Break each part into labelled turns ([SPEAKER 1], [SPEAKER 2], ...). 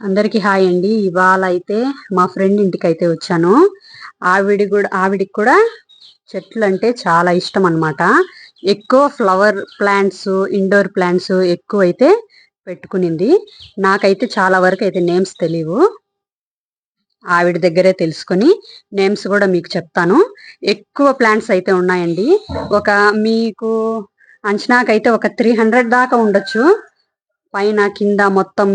[SPEAKER 1] అందరికీ హాయ్ అండి. ఇవాళ అయితే మా ఫ్రెండ్ ఇంటికి అయితే వచ్చాను. ఆవిడ కూడా ఆవిడికి కూడా చెట్లు అంటే చాలా ఇష్టం అనమాట ఎక్కువ ఫ్లవర్ ప్లాంట్స్ ఇండోర్ ప్లాంట్స్ ఎక్కువ అయితే పెట్టుకునింది. నాకైతే చాలా వరకు అయితే నేమ్స్ తెలియవు ఆవిడ దగ్గరే తెలుసుకొని నేమ్స్ కూడా మీకు చెప్తాను. ఎక్కువ ప్లాంట్స్ అయితే ఉన్నాయండి. ఒక మీకు అంచనాకైతే ఒక త్రీ హండ్రెడ్ దాకా ఉండొచ్చు. పైన కింద మొత్తం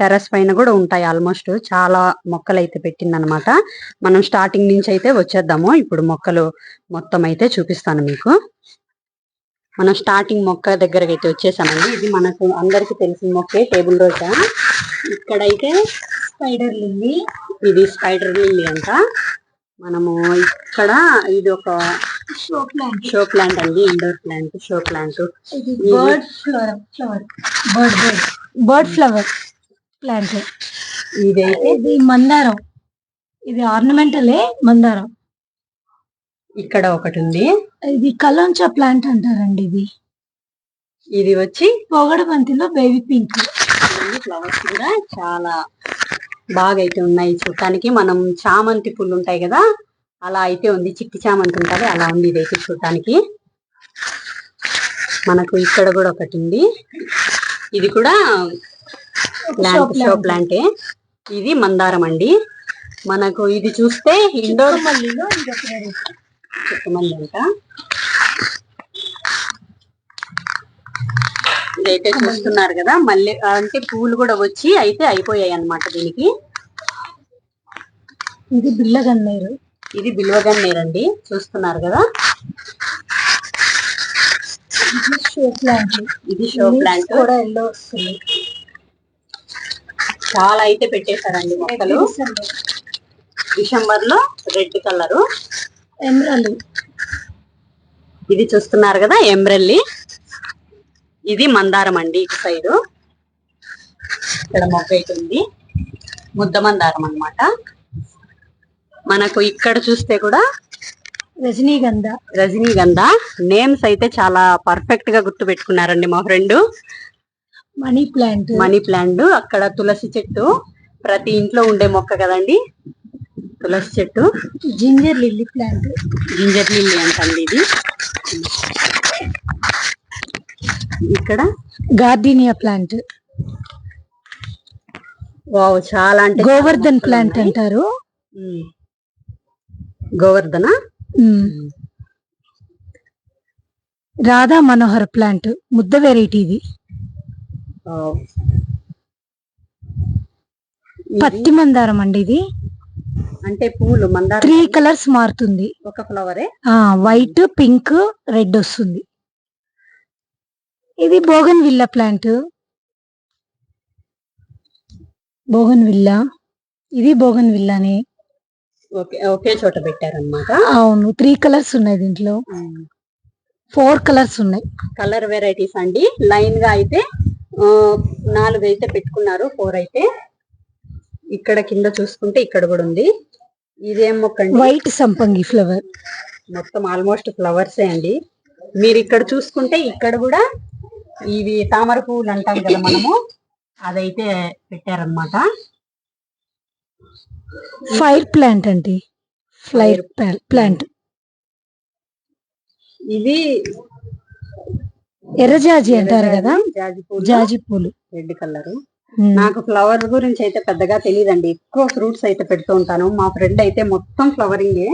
[SPEAKER 1] టెర్రస్ పైన కూడా ఉంటాయి ఆల్మోస్ట్. చాలా మొక్కలు అయితే పెట్టిందనమాట మనం స్టార్టింగ్ నుంచి అయితే వచ్చేద్దాము. ఇప్పుడు మొక్కలు మొత్తం అయితే చూపిస్తాను మీకు. మనం స్టార్టింగ్ మొక్క దగ్గరకు అయితే వచ్చేసామండి. ఇది మనకు అందరికి తెలిసిన మొక్కే టేబుల్ రోజా ఇక్కడైతే స్పైడర్ లిల్లీ. ఇది స్పైడర్ లిల్లీ అంట. మనము ఇక్కడ ఇది ఒక
[SPEAKER 2] షో ప్లాంట్
[SPEAKER 1] షో ప్లాంట్ అండి indoor plant show plant
[SPEAKER 2] bird flower flower bird bird bird flower plant
[SPEAKER 1] ఇదైతే
[SPEAKER 2] ఇది మందారం. ఇది ఆర్నమెంటలే మందారం.
[SPEAKER 1] ఇక్కడ ఒకటి ఉంది.
[SPEAKER 2] ఇది కలోంచా ప్లాంట్ అంటారండి ఇది.
[SPEAKER 1] ఇది వచ్చి
[SPEAKER 2] పొగడ బంతిలో బేబీ పింక్
[SPEAKER 1] ఫ్లవర్స్ కూడా చాలా బాగా అయితే ఉన్నాయి. చూడటానికి మనం చామంతి పూలు ఉంటాయి కదా అలా అయితే ఉంది. చిట్టి చామంతి ఉంటుంది. అలా ఉంది ఇది అయితే చూడటానికి. మనకు ఇక్కడ కూడా ఒకటి ఉంది. ఇది కూడా ప్లాంట్ షో ప్లాంటే ఇది మందారం అండి. మనకు ఇది చూస్తే ఇండోర్
[SPEAKER 2] మల్లిలో.
[SPEAKER 1] చెట్టుమల్లి అంట. ఇదైతే చూస్తున్నారు కదా. మళ్ళీ అంటే పూలు కూడా వచ్చి అయితే అయిపోయాయి అన్నమాట దీనికి.
[SPEAKER 2] ఇది బిల్ల గన్నేరు
[SPEAKER 1] ఇది బిల్వగన్నేరండి చూస్తున్నారు కదా?
[SPEAKER 2] ఇది షో ప్లాంట్
[SPEAKER 1] ఇది షో ప్లాంట్.
[SPEAKER 2] కూడా ఎల్లో వస్తుంది.
[SPEAKER 1] చాలా అయితే పెట్టేశారండి మొక్కలు. డిసెంబర్లో రెడ్ కలరు.
[SPEAKER 2] ఎమరల్
[SPEAKER 1] ఇది చూస్తున్నారు కదా? ఎంబ్రెల్లి ఇది మందారం అండి ఇటు సైడు. ఇక్కడ మొగ్గ అయితే ఉంది ముద్ద మందారం అన్నమాట. మనకు ఇక్కడ చూస్తే కూడా
[SPEAKER 2] రజనీగంధ.
[SPEAKER 1] రజనీగంధ. నేమ్స్ అయితే చాలా పర్ఫెక్ట్గా గుర్తు పెట్టుకున్నారండి మా friend
[SPEAKER 2] money plant.
[SPEAKER 1] Money plant. అక్కడ తులసి చెట్టు. ప్రతి ఇంట్లో ఉండే మొక్క కదండి. తులసి చెట్టు.
[SPEAKER 2] Ginger lily plant.
[SPEAKER 1] Ginger lily అంటండి ఇది. ఇక్కడ?
[SPEAKER 2] గార్డినియా ప్లాంట్.
[SPEAKER 1] వావ్ చాలా అంటే
[SPEAKER 2] గోవర్ధన్ ప్లాంట్. అంటారు.
[SPEAKER 1] గోవర్ధన.
[SPEAKER 2] రాధా మనోహర్ ప్లాంట్ ముద్ద వెరైటీ ఇది పత్తి మందారం అండి ఇది.
[SPEAKER 1] అంటే పూలు మందార
[SPEAKER 2] త్రీ కలర్స్ మారుతుంది.
[SPEAKER 1] ఒక ఫ్లవరే?
[SPEAKER 2] ఆ వైట్ పింక్ రెడ్ వస్తుంది. ఇది bougainvillea plant. Bougainvillea ఇది బోగన్ విల్లానే
[SPEAKER 1] ఒకే చోట పెట్టారనమాట
[SPEAKER 2] అవును త్రీ కలర్స్ ఉన్నాయి దీంట్లో. ఫోర్ కలర్స్ ఉన్నాయి.
[SPEAKER 1] కలర్ వెరైటీస్ అండి. లైన్గా అయితే నాలుగు అయితే పెట్టుకున్నారు ఫోర్ అయితే. ఇక్కడ కింద చూసుకుంటే ఇక్కడ కూడా ఉంది. ఇదేం మొక్క అండి?
[SPEAKER 2] వైట్ సంపంగి ఫ్లవర్.
[SPEAKER 1] మొత్తం ఆల్మోస్ట్ ఫ్లవర్స్ అండి. మీరు ఇక్కడ చూసుకుంటే ఇక్కడ కూడా ఇవి తామర పువ్వులు అంటాం కదా మనము అదైతే పెట్టారనమాట
[SPEAKER 2] ఫైర్ ప్లాంట్ అండి. ఫ్లైర్ ప్లాంట్
[SPEAKER 1] ఇది
[SPEAKER 2] ఎర్రజాజి అంటారు కదా?
[SPEAKER 1] జాజి పూలు. Red colour. నాకు ఫ్లవర్ గురించి అయితే పెద్దగా తెలియదండి ఎక్కువ ఫ్రూట్స్ అయితే పెడుతూ ఉంటాను. మా ఫ్రెండ్ అయితే మొత్తం ఫ్లవరింగే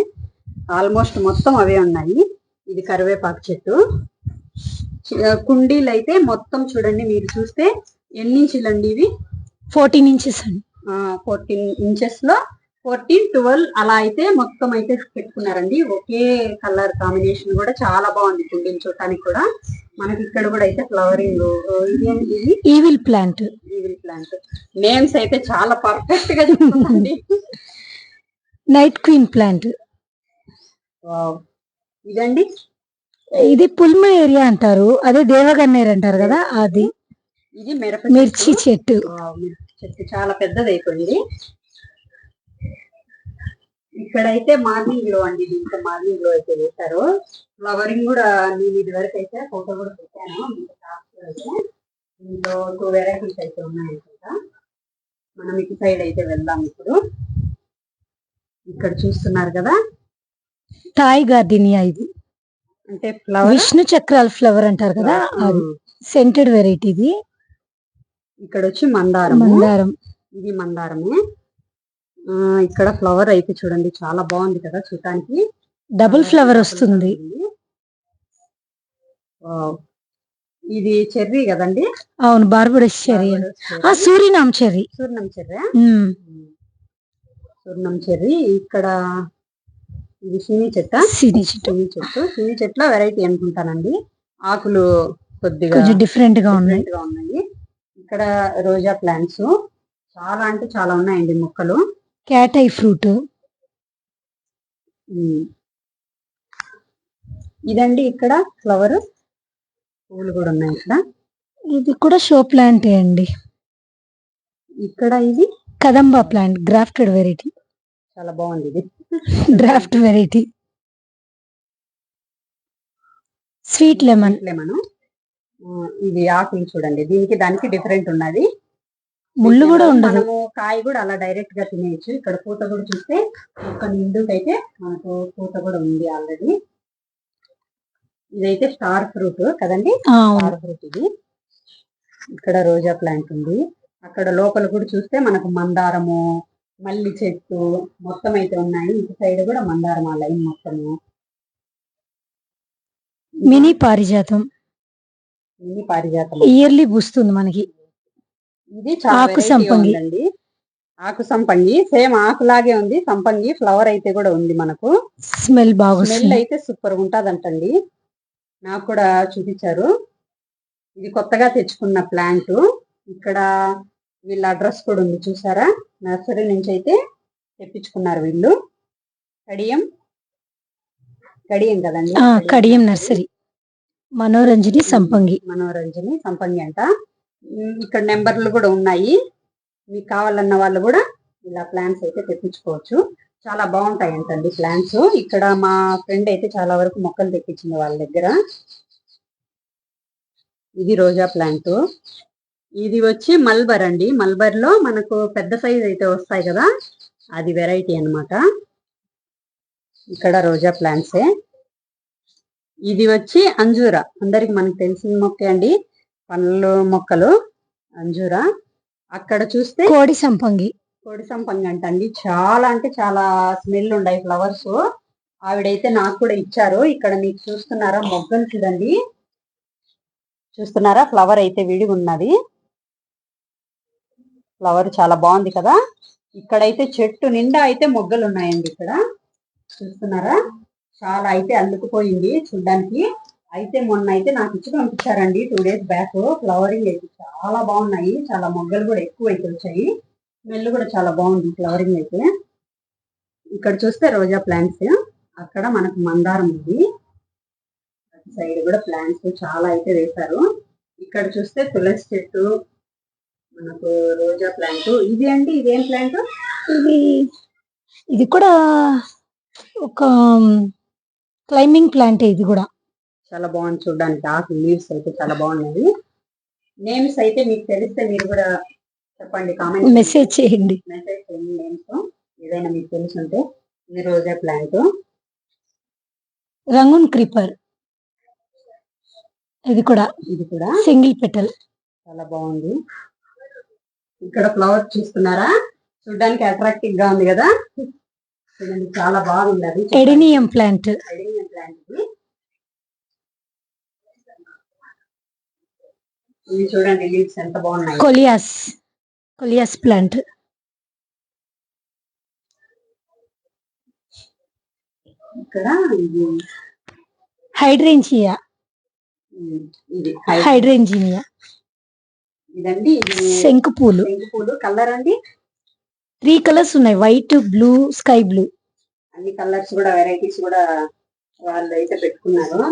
[SPEAKER 1] ఆల్మోస్ట్ మొత్తం అవే ఉన్నాయి. ఇది కరివేపాకు చెట్టు. కుండీలు అయితే మొత్తం చూడండి మీరు చూస్తే ఎన్ని ఇంచులండి ఇవి?
[SPEAKER 2] ఫోర్టీన్ ఇంచెస్ అండి.
[SPEAKER 1] ఫోర్టీన్ ఇంచెస్లో ఫోర్టీన్ ట్వెల్వ్ అలా అయితే మొత్తం అయితే పెట్టుకున్నారండి. ఒకే కలర్ కాంబినేషన్ కూడా చాలా బాగుంది కుండీలు చూడటానికి కూడా. మనకి ఇక్కడ కూడా అయితే ఫ్లవరింగ్ ఇదేంటి?
[SPEAKER 2] Evil plant
[SPEAKER 1] evil plant names అయితే చాలా పర్ఫెక్ట్గా చెప్తుందండి
[SPEAKER 2] నైట్ క్వీన్ ప్లాంట్.
[SPEAKER 1] ఇదండి?
[SPEAKER 2] ఇది పుల్మ ఏరియా అంటారు. అదే దేవగన్నేరు అంటారు కదా అది.
[SPEAKER 1] ఇది మిరప
[SPEAKER 2] మిర్చి
[SPEAKER 1] చెట్టు.
[SPEAKER 2] చెట్టు
[SPEAKER 1] చాలా పెద్దది అయిపోయింది ఇక్కడైతే మార్నింగ్లో అండి ఇంకా మార్నింగ్లో అయితే వేశారు. ఫ్లవరింగ్ కూడా నేను ఇది వరకు అయితే ఫోటో కూడా పెట్టాను అయితే ఇందులో టూ వెరైటీస్ అయితే ఉన్నాయి అనుకుంటా మనం ఇటు సైడ్ అయితే వెళ్దాం ఇప్పుడు. ఇక్కడ చూస్తున్నారు కదా?
[SPEAKER 2] థాయ్ గార్డినియా ఇది.
[SPEAKER 1] అంటే ఫ్లవర్?
[SPEAKER 2] విష్ణు చక్రాల ఫ్లవర్ అంటారు కదా సెంటెడ్ వెరైటీ ఇది.
[SPEAKER 1] ఇక్కడ వచ్చి మందారం.
[SPEAKER 2] మందారం
[SPEAKER 1] ఇది మందారమే. ఆ, ఇక్కడ ఫ్లవర్ అయితే చూడండి చాలా బాగుంది కదా చూడటానికి
[SPEAKER 2] డబుల్ ఫ్లవర్ వస్తుంది.
[SPEAKER 1] ఇది చెర్రీ కదండి?
[SPEAKER 2] అవును బార్బడస్ చెర్రీ. ఆ cherry.
[SPEAKER 1] Surinam cherry? Surinam cherry. ఇక్కడ ఇది సినీ చెట్ట.
[SPEAKER 2] సినీ చెట్టు
[SPEAKER 1] సినీ చెట్టు. సినీ చెట్లో వెరైటీ అనుకుంటానండి. ఆకులు కొద్దిగా
[SPEAKER 2] డిఫరెంట్గా ఉన్నాయి.
[SPEAKER 1] ఇక్కడ రోజా ప్లాంట్స్. చాలా అంటే చాలా ఉన్నాయండి మొక్కలు.
[SPEAKER 2] Cat fruit.
[SPEAKER 1] ఇదండి ఇక్కడ ఫ్లవర్. పువ్వులు కూడా ఉన్నాయి ఇక్కడ.
[SPEAKER 2] ఇది కూడా షో ప్లాంట్ అండి.
[SPEAKER 1] ఇక్కడ ఇది?
[SPEAKER 2] Kadamba plant grafted variety.
[SPEAKER 1] చాలా బాగుంది ఇది.
[SPEAKER 2] Draft variety. Sweet lemon.
[SPEAKER 1] Lemon. ఇది ఆకులు చూడండి. దీనికి దానికి డిఫరెంట్ ఉన్నది.
[SPEAKER 2] ముళ్ళు కూడా ఉండదు.
[SPEAKER 1] మనము కాయ కూడా అలా డైరెక్ట్గా తినేయచ్చు. ఇక్కడ పూత కూడా చూస్తే ఒక నిండుకైతే మనకు పూత కూడా ఉంది ఆల్రెడీ ఇదైతే స్టార్ ఫ్రూట్ కదండి. స్టార్ ఫ్రూట్ ఇది. ఇక్కడ రోజా ప్లాంట్ ఉంది. అక్కడ లోపల కూడా చూస్తే మనకు మందారము మల్లి చెట్టు మొత్తం అయితే ఉన్నాయి. ఇటు సైడ్ కూడా మందారం ఆ లైన్ మొత్తము.
[SPEAKER 2] మినీ పారిజాతం.
[SPEAKER 1] మినీ పారిజాతం
[SPEAKER 2] ఇయర్లీ పూస్తుంది మనకి.
[SPEAKER 1] ఇది
[SPEAKER 2] ఆకు సంపంగి.
[SPEAKER 1] ఉందండి. ఆకు సంపంగి సేమ్ ఆకులాగే ఉంది. సంపంగి ఫ్లవర్ అయితే కూడా ఉంది మనకు.
[SPEAKER 2] స్మెల్ బాగా
[SPEAKER 1] స్మెల్ అయితే సూపర్ ఉంటదంటండి. నాకు కూడా చూపించారు. ఇది కొత్తగా తెచ్చుకున్న ప్లాంట్. ఇక్కడ వీళ్ళ అడ్రస్ కూడా ఉంది చూసారా? నర్సరీ నుంచి అయితే తెప్పించుకున్నారు వీళ్ళు. కడియం. కడియం కదండి.
[SPEAKER 2] కడియం నర్సరీ. మనోరంజని సంపంగి.
[SPEAKER 1] మనోరంజని సంపంగి అంట. ఇక్కడ నెంబర్లు కూడా ఉన్నాయి. మీకు కావాలన్న వాళ్ళు కూడా ఇలా ప్లాన్స్ అయితే తెప్పించుకోవచ్చు. చాలా బాగుంటాయి అంటండి ప్లాంట్స్ ఇక్కడ మా ఫ్రెండ్ అయితే చాలా వరకు మొక్కలు తెప్పించింది వాళ్ళ దగ్గర. ఇది రోజా ప్లాంట్. ఇది వచ్చి మల్బర్ అండి. మల్బర్లో మనకు పెద్ద సైజ్ అయితే వస్తాయి కదా. అది వెరైటీ అన్నమాట. ఇక్కడ రోజా ప్లాంట్సే. ఇది వచ్చి అంజూరా. అందరికి మనకు తెలిసిన మొక్కే అండి. పండ్లు మొక్కలు అంజూరా. అక్కడ చూస్తే
[SPEAKER 2] కోడి సంపంగి.
[SPEAKER 1] కోడి సంపంగి అంటండి. చాలా అంటే చాలా స్మెల్ ఉన్నాయి ఫ్లవర్స్. ఆవిడైతే నాకు కూడా ఇచ్చారు. ఇక్కడ మీకు చూస్తున్నారా మొగ్గలు చూడండి. చూస్తున్నారా? ఫ్లవర్ అయితే విడిగి ఉన్నది. ఫ్లవర్ చాలా బాగుంది కదా. ఇక్కడైతే చెట్టు నిండా అయితే మొగ్గలు ఉన్నాయండి ఇక్కడ. చూస్తున్నారా? చాలా అయితే అల్లుకుపోయింది చూడ్డానికి. అయితే మొన్న అయితే నాకు ఇచ్చి పంపించారండి. టూ డేస్ బ్యాక్ ఫ్లవరింగ్ అయితే చాలా బాగున్నాయి. చాలా మొగ్గలు కూడా ఎక్కువ అయితే వచ్చాయి. స్మెల్ కూడా చాలా బాగుంది ఫ్లవరింగ్ అయితే. ఇక్కడ చూస్తే రోజా ప్లాంట్స్ అక్కడ మనకు మందారం ఉంది. అటు సైడ్ కూడా ప్లాంట్స్ చాలా అయితే వేశారు. ఇక్కడ చూస్తే తులసి చెట్టు మనకు రోజా ప్లాంట్ ఇది అండి ఇదేం ప్లాంట్
[SPEAKER 2] ఇది ఇది కూడా ఒక క్లైంబింగ్ ప్లాంట్ ఇది కూడా.
[SPEAKER 1] చాలా బాగుంది చూడడానికి. ఆకు లీవ్స్ అయితే చాలా బాగున్నాయి. నేమ్స్ అయితే మీకు తెలిస్తే మీరు కూడా చెప్పండి కామెంట్
[SPEAKER 2] మెసేజ్ చేయండి.
[SPEAKER 1] మెసేజ్ చేయండి నేమ్స్ ఏదైనా మీకు తెలిసి ఉంటే ఇది రోజా ప్లాంట్.
[SPEAKER 2] రంగున్ క్రీపర్. ఇది కూడా.
[SPEAKER 1] ఇది కూడా.
[SPEAKER 2] సింగిల్ పెటల్
[SPEAKER 1] చాలా బాగుంది. ఇక్కడ ఫ్లవర్ చూస్తున్నారా? చూడడానికి అట్రాక్టివ్గా ఉంది కదా? చూడండి చాలా బాగుంది అది
[SPEAKER 2] ఎడినియం ప్లాంట్
[SPEAKER 1] ఇది. చూడండి లీవ్స్ ఎంత బాగున్నాయి.
[SPEAKER 2] Coleus coleus plant.
[SPEAKER 1] ఇక్కడ
[SPEAKER 2] హైడ్రేంజియా.
[SPEAKER 1] ఉమ్, ఇది హై-
[SPEAKER 2] హైడ్రేంజినియా
[SPEAKER 1] ఇదండి ఇది
[SPEAKER 2] శంకు పూలు
[SPEAKER 1] శంకు పూలు కలర్ అండి?
[SPEAKER 2] త్రీ కలర్స్ ఉన్నాయి. వైట్ బ్లూ స్కై బ్లూ
[SPEAKER 1] అన్ని కలర్స్ కూడా వెరైటీస్ కూడా వాళ్ళు అయితే పెట్టుకున్నారు.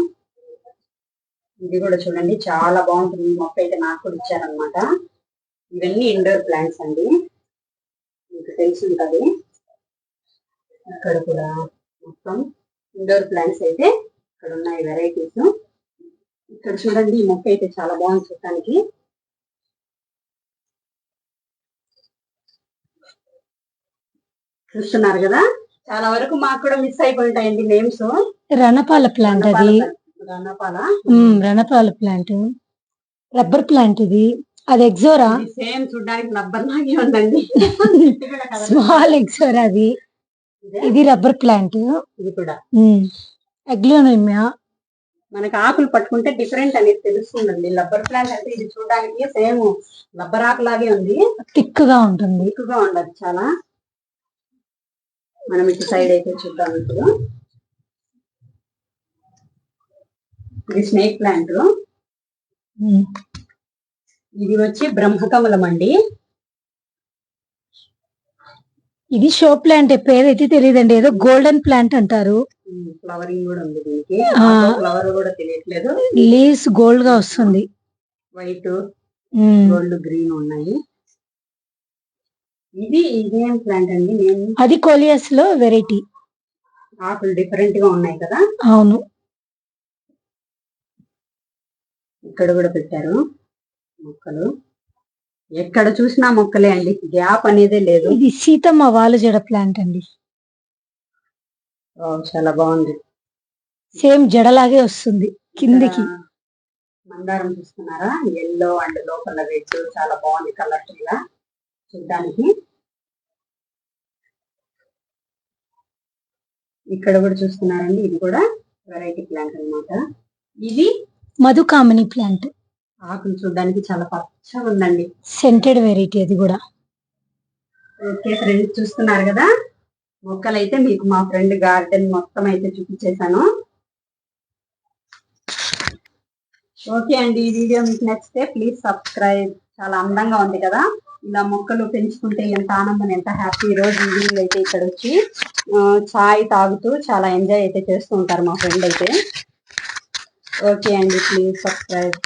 [SPEAKER 1] ఇది కూడా చూడండి చాలా బాగుంటుంది. మొక్క అయితే నాకు కూడా ఇచ్చారనమాట ఇవన్నీ ఇండోర్ ప్లాంట్స్ అండి. మీకు తెలిసి ఉంటది ఇక్కడ కూడా మొత్తం ఇండోర్ ప్లాంట్స్ అయితే ఇక్కడ ఉన్నాయి వెరైటీస్ ఇక్కడ చూడండి ఈ మొక్క అయితే చాలా బాగుంది చూడటానికి. చూస్తున్నారు కదా? చాలా వరకు మాకు కూడా మిస్ అయిపోయి ఉంటాయండి నేమ్స్
[SPEAKER 2] రణపాల ప్లాంట్ అది.
[SPEAKER 1] రణపాల
[SPEAKER 2] రణపాల. ప్లాంట్ రబ్బర్ ప్లాంట్ ఇది. అది ఎగ్జోరా
[SPEAKER 1] సేమ్ చూడడానికి రబ్బర్ లాగే ఉందండి.
[SPEAKER 2] స్మాల్ ఎగ్జోరా అది.
[SPEAKER 1] ఇదే?
[SPEAKER 2] రబ్బర్ ప్లాంట్
[SPEAKER 1] ఇది కూడా.
[SPEAKER 2] అగ్లోనిమియా
[SPEAKER 1] మనకి ఆకులు పట్టుకుంటే డిఫరెంట్ అనేది తెలుస్తుందండి. రబ్బర్ ప్లాంట్ అంటే ఇది చూడడానికి సేమ్ రబ్బర్ ఆకు లాగే ఉంది.
[SPEAKER 2] థిక్గా ఉంటుంది.
[SPEAKER 1] ఎక్కువగా ఉండదు చాలా. మనం ఇటు సైడ్ అయితే చూద్దాం ఇప్పుడు. ఇది స్నేక్ ప్లాంట్. ఇది వచ్చి బ్రహ్మకమలం అండి.
[SPEAKER 2] ఇది షో ప్లాంట్ పేరైతే తెలియదండి ఏదో గోల్డెన్ ప్లాంట్ అంటారు.
[SPEAKER 1] ఫ్లవరింగ్ కూడా ఉంది దీనికి. ఫ్లవర్ కూడా తెలియట్లేదు.
[SPEAKER 2] లీవ్స్ గోల్డ్గా వస్తుంది.
[SPEAKER 1] వైట్. గోల్డ్ గ్రీన్ ఉన్నాయి. ఇది ఇదేం ప్లాంట్ అండి. నేను
[SPEAKER 2] అది కోలియస్లో వెరైటీ.
[SPEAKER 1] ఆకులు డిఫరెంట్గా ఉన్నాయి కదా.
[SPEAKER 2] అవును.
[SPEAKER 1] ఇక్కడ కూడా పెట్టారు మొక్కలు. ఎక్కడ చూసినా మొక్కలే అండి. గ్యాప్ అనేదే లేదు.
[SPEAKER 2] ఇది సీతమ్మ వాలుజడ ప్లాంట్ అండి.
[SPEAKER 1] చాలా బాగుంది.
[SPEAKER 2] సేమ్ జడలాగే వస్తుంది కిందికి.
[SPEAKER 1] మందారం చూస్తున్నారా? ఎల్లో అండ్ లోపల రెడ్ చాలా బాగుంది కలర్ఫుల్గా చూడ్డానికి. ఇక్కడ కూడా చూస్తున్నారండి ఇది కూడా వెరైటీ ప్లాంట్ అన్నమాట. ఇది
[SPEAKER 2] మధుకామిని ప్లాంట్
[SPEAKER 1] ఆకులు చూడడానికి చాలా పచ్చగా ఉందండి.
[SPEAKER 2] సెంటెడ్ వెరైటీ అది కూడా.
[SPEAKER 1] ఓకే ఫ్రెండ్స్ చూస్తున్నారు కదా? మొక్కలు అయితే మీకు మా ఫ్రెండ్ గార్డెన్ మొత్తం అయితే చూపించేశాను. ఓకే అండి ఈ వీడియో మీకు నచ్చితే ప్లీజ్ సబ్స్క్రైబ్ చాలా అందంగా ఉంది కదా? ఇలా మొక్కలు పెంచుకుంటే ఎంత ఆనందం ఎంత హ్యాపీ రోజు ఈవినింగ్ అయితే ఇక్కడ వచ్చి చాయ్ తాగుతూ చాలా ఎంజాయ్ అయితే చేస్తూ ఉంటారు మా ఫ్రెండ్ అయితే. ఓకే అండి ప్లీజ్ సబ్స్క్రైబ్